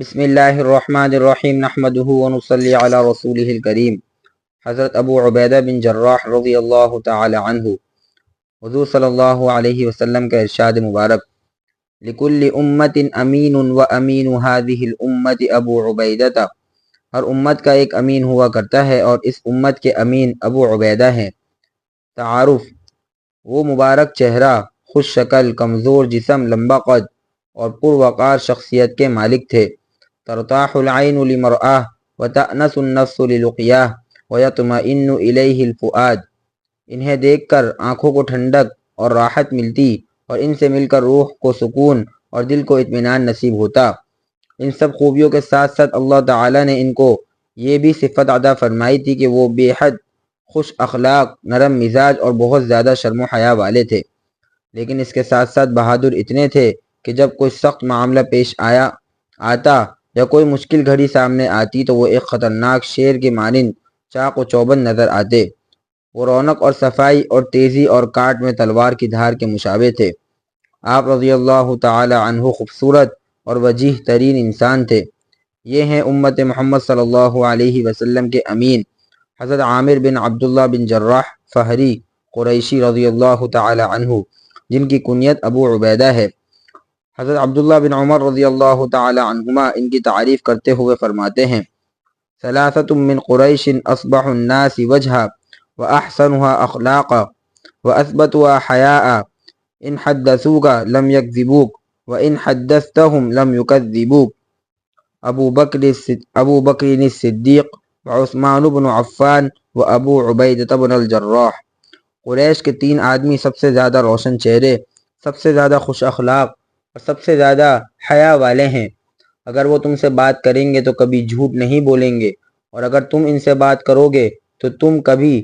بسم اللہ الرحمن الرحیم نحمده ونصلی علی رسوله الکریم. حضرت ابو عبیدہ بن جراح رضی اللہ تعالی عنہ، حضور صلی اللہ علیہ وسلم کا ارشاد مبارک. لکل امت امین و امین هذه الامت ابو عبیدہ، ہر امت کا ایک امین ہوا کرتا ہے اور اس امت کے امین ابو عبیدہ ہیں. تعارف، وہ مبارک چہرہ، خوش شکل، کمزور جسم، لمبا قد اور پروقار شخصیت کے مالک تھے۔ ترتاح العين لمرآه وتأنس النفس للقياه ويطمئن إليه الفؤاد۔ انہیں دیکھ کر آنکھوں کو ٹھنڈک اور راحت ملتی اور ان سے مل کر روح کو سکون اور دل کو اطمینان نصیب ہوتا۔ ان سب خوبیوں کے ساتھ ساتھ اللہ تعالی نے ان کو یہ بھی صفت عطا فرمائی تھی کہ وہ بے حد خوش اخلاق، نرم مزاج اور بہت زیادہ شرم و حیا والے تھے۔ لیکن اس کے ساتھ ساتھ بہادر اتنے تھے کہ جب کوئی سخت معاملہ پیش آیا، آتا یا کوئی مشکل گھڑی سامنے آتی تو وہ ایک خطرناک شیر کے مانند چاق و چوبند نظر آتے۔ وہ رونق اور صفائی اور تیزی اور کاٹ میں تلوار کی دھار کے مشابے تھے۔ آپ رضی اللہ تعالی عنہ خوبصورت اور وجیح ترین انسان تھے۔ یہ ہیں امت محمد صلی اللہ علیہ وسلم کے امین۔ حضرت عامر بن عبداللہ بن جراح فہری قریشی رضی اللہ تعالی عنہ، جن کی کنیت ابو عبیدہ ہے۔ حضرت عبداللہ بن عمر رضی اللہ تعالی عنہما ان کی تعریف کرتے ہوئے فرماتے ہیں ثلاثت من قریش اصبح الناس وجہا واحسنها اخلاقا واثبتوا حیاء، ان حدثوك لم يكذبوك وان حدثتهم لم يكذبوك ابو بکر ابو بکر الصدیق وعثمان بن عفان و ابو عبیدۃ بن الجراح۔ قریش کے تین آدمی سب سے زیادہ روشن چہرے، سب سے زیادہ خوش اخلاق اور سب سے زیادہ حیا والے ہیں۔ اگر وہ تم سے بات کریں گے تو کبھی جھوٹ نہیں بولیں گے، اور اگر تم ان سے بات کرو گے تو تم کبھی،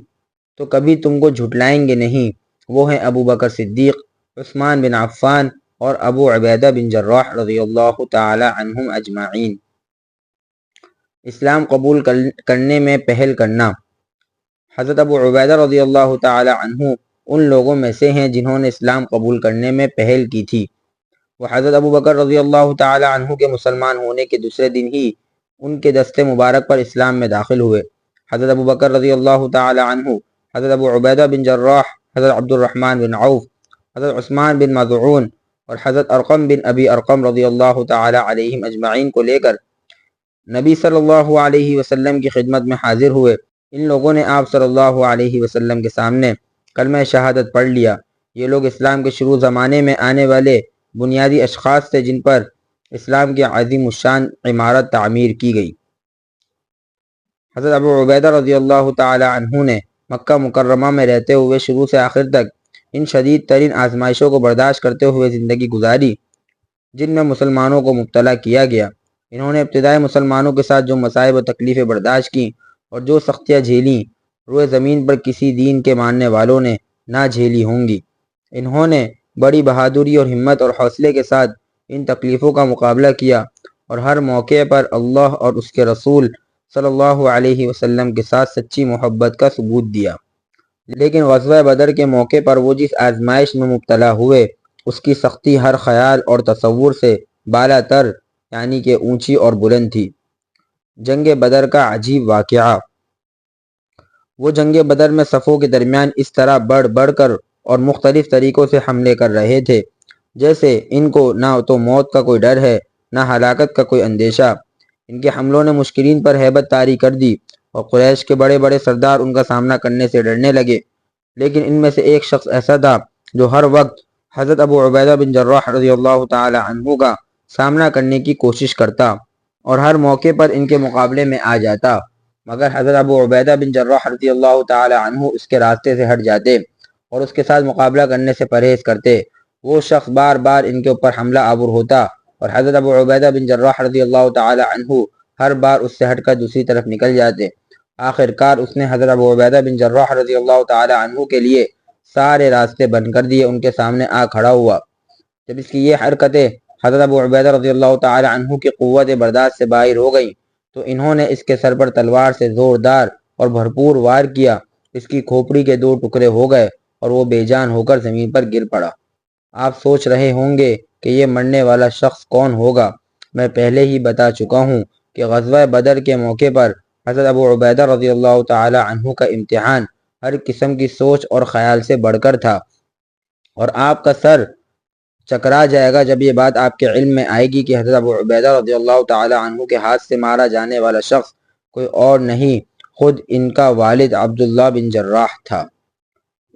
تو کبھی تم کو جھٹلائیں گے نہیں۔ وہ ہیں ابو بکر صدیق، عثمان بن عفان اور ابو عبیدہ بن جراح رضی اللہ تعالی عنہم اجمعین۔ اسلام قبول کرنے میں پہل کرنا۔ حضرت ابو عبیدہ رضی اللہ تعالی عنہ ان لوگوں میں سے ہیں جنہوں نے اسلام قبول کرنے میں پہل کی تھی۔ وہ حضرت ابو بکر رضی اللہ تعالی عنہ کے مسلمان ہونے کے دوسرے دن ہی ان کے دست مبارک پر اسلام میں داخل ہوئے۔ حضرت ابو بکر رضی اللہ تعالی عنہ، حضرت ابو عبیدہ بن جراح، حضرت عبد الرحمن بن عوف، حضرت عثمان بن مضعون اور حضرت ارقم بن ابی ارقم رضی اللہ تعالی علیہم اجمعین کو لے کر نبی صلی اللہ علیہ وسلم کی خدمت میں حاضر ہوئے۔ ان لوگوں نے آپ صلی اللہ علیہ وسلم کے سامنے کلمہ شہادت پڑھ لیا۔ یہ لوگ اسلام کے شروع زمانے میں آنے والے بنیادی اشخاص تھے جن پر اسلام کی عظیم الشان عمارت تعمیر کی گئی۔ حضرت ابو عبیدہ رضی اللہ تعالی عنہ نے مکہ مکرمہ میں رہتے ہوئے شروع سے آخر تک ان شدید ترین آزمائشوں کو برداشت کرتے ہوئے زندگی گزاری، جن میں مسلمانوں کو مبتلا کیا گیا۔ انہوں نے ابتدائی مسلمانوں کے ساتھ جو مصائب و تکلیفیں برداشت کیں اور جو سختیاں جھیلیں، روئے زمین پر کسی دین کے ماننے والوں نے نہ جھیلی ہوں گی۔ انہوں نے بڑی بہادری اور ہمت اور حوصلے کے ساتھ ان تکلیفوں کا مقابلہ کیا اور ہر موقع پر اللہ اور اس کے رسول صلی اللہ علیہ وسلم کے ساتھ سچی محبت کا ثبوت دیا۔ لیکن غزوہ بدر کے موقع پر وہ جس آزمائش میں مبتلا ہوئے، اس کی سختی ہر خیال اور تصور سے بالا تر یعنی کہ اونچی اور بلند تھی۔ جنگ بدر کا عجیب واقعہ۔ وہ جنگ بدر میں صفوں کے درمیان اس طرح بڑھ بڑھ کر اور مختلف طریقوں سے حملے کر رہے تھے۔ جیسے ان کو نہ تو موت کا کوئی ڈر ہے، نہ ہلاکت کا کوئی اندیشہ۔ ان کے حملوں نے مشکرین پر حیبت تاری کر دی اور قریش کے بڑے بڑے سردار ان کا سامنا کرنے سے ڈرنے لگے۔ لیکن ان میں سے ایک شخص ایسا تھا جو ہر وقت حضرت ابو عبیدہ بن جراح رضی اللہ تعالی عنہ کا سامنا کرنے کی کوشش کرتا اور ہر موقع پر ان کے مقابلے میں آ جاتا، مگر حضرت ابو عبیدہ بن جراح رضی اللہ تعالی عنہ اس کے راستے سے ہٹ جاتے۔ اور اس کے ساتھ مقابلہ کرنے سے پرہیز کرتے۔ وہ شخص بار بار ان کے اوپر حملہ آور ہوتا۔ اور حضرت ابو عبیدہ بن جراح رضی اللہ تعالی عنہ ہر بار اس سے ہٹ کر دوسری طرف نکل جاتے۔ آخر کار اس نے حضرت ابو عبیدہ بن جراح رضی اللہ تعالی عنہ کے لیے سارے راستے بند کر دیے، ان کے سامنے آ کھڑا ہوا۔ جب اس کی یہ حرکتیں حضرت ابو عبیدہ رضی اللہ تعالی عنہ کی قوت برداشت سے باہر ہو گئیں، تو انہوں نے اس کے سر پر تلوار سے زوردار اور بھرپور وار کیا۔ اس کی کھوپڑی کے دو ٹکڑے ہو گئے۔ اور وہ بے جان ہو کر زمین پر گر پڑا۔ آپ سوچ رہے ہوں گے کہ یہ مرنے والا شخص کون ہوگا۔ میں پہلے ہی بتا چکا ہوں کہ غزوہ بدر کے موقع پر حضرت ابو عبیدہ رضی اللہ تعالی عنہ کا امتحان ہر قسم کی سوچ اور خیال سے بڑھ کر تھا۔ اور آپ کا سر چکرا جائے گا جب یہ بات آپ کے علم میں آئے گی کہ حضرت ابو عبیدہ رضی اللہ تعالی عنہ کے ہاتھ سے مارا جانے والا شخص کوئی اور نہیں، خود ان کا والد عبداللہ بن جراح تھا۔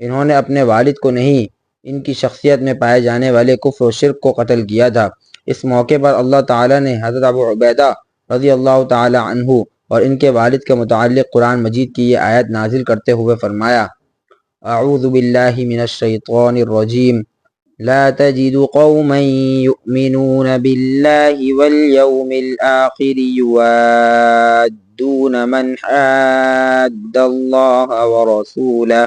انہوں نے اپنے والد کو نہیں، ان کی شخصیت میں پائے جانے والے کفر و شرک کو قتل کیا تھا۔ اس موقع پر اللہ تعالیٰ نے حضرت ابو عبیدہ رضی اللہ تعالی عنہ اور ان کے والد کے متعلق قرآن مجید کی یہ آیت نازل کرتے ہوئے فرمایا، اعوذ باللہ من الشیطان الرجیم، لا تجد قوما يؤمنون بالله واليوم الآخر يوادون من حاد الله ورسوله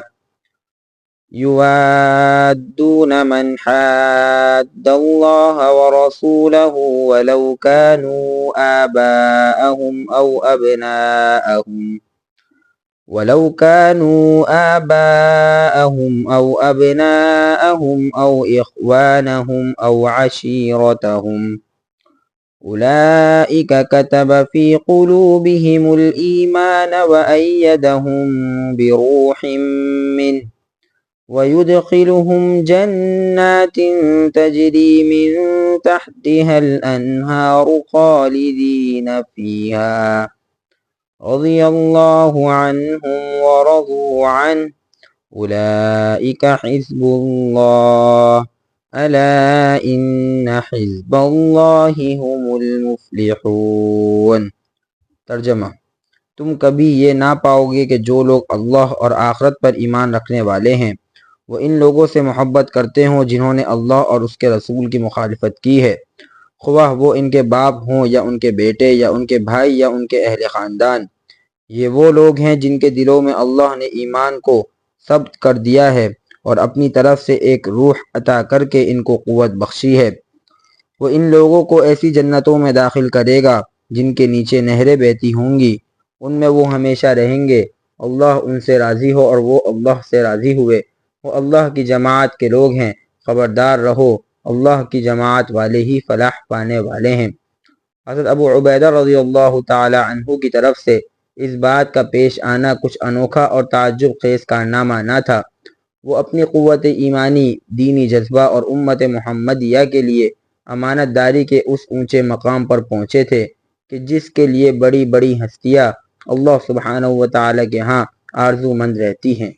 يوادون من حاد الله ورسوله ولو كانوا آباءهم أو أبناءهم. ولو كانوا آباءهم أو أبناءهم أو إخوانهم أو عشيرتهم. أولئك كتب في قلوبهم الإيمان وأيدهم بروح منه. ويدخلهم جنات تجري من تحتها الأنهار خالدين فيها. رضي الله عنهم ورضوا عنه. أولئك حزب الله. ألا إن حزب الله هم المفلحون. ترجمہ تم کبھی یہ نہ پاؤ گے کہ جو لوگ اللہ اور آخرت پر ایمان رکھنے والے ہیں وہ ان لوگوں سے محبت کرتے ہوں جنہوں نے اللہ اور اس کے رسول کی مخالفت کی ہے۔ خواہ وہ ان کے باپ ہوں یا ان کے بیٹے یا ان کے بھائی یا ان کے اہل خاندان۔ یہ وہ لوگ ہیں جن کے دلوں میں اللہ نے ایمان کو ثبت کر دیا ہے اور اپنی طرف سے ایک روح عطا کر کے ان کو قوت بخشی ہے۔ وہ ان لوگوں کو ایسی جنتوں میں داخل کرے گا جن کے نیچے نہریں بہتی ہوں گی۔ ان میں وہ ہمیشہ رہیں گے۔ اللہ ان سے راضی ہو اور وہ اللہ سے راضی ہوئے۔ وہ اللہ کی جماعت کے لوگ ہیں۔ خبردار رہو، اللہ کی جماعت والے ہی فلاح پانے والے ہیں۔ حضرت ابو عبیدہ رضی اللہ تعالی عنہ کی طرف سے اس بات کا پیش آنا کچھ انوکھا اور تعجب خیز کارنامہ نہ تھا۔ وہ اپنی قوت ایمانی، دینی جذبہ اور امت محمدیہ کے لیے امانت داری کے اس اونچے مقام پر پہنچے تھے کہ جس کے لیے بڑی بڑی ہستیاں اللہ سبحانہ و تعالی کے ہاں آرزو مند رہتی ہیں۔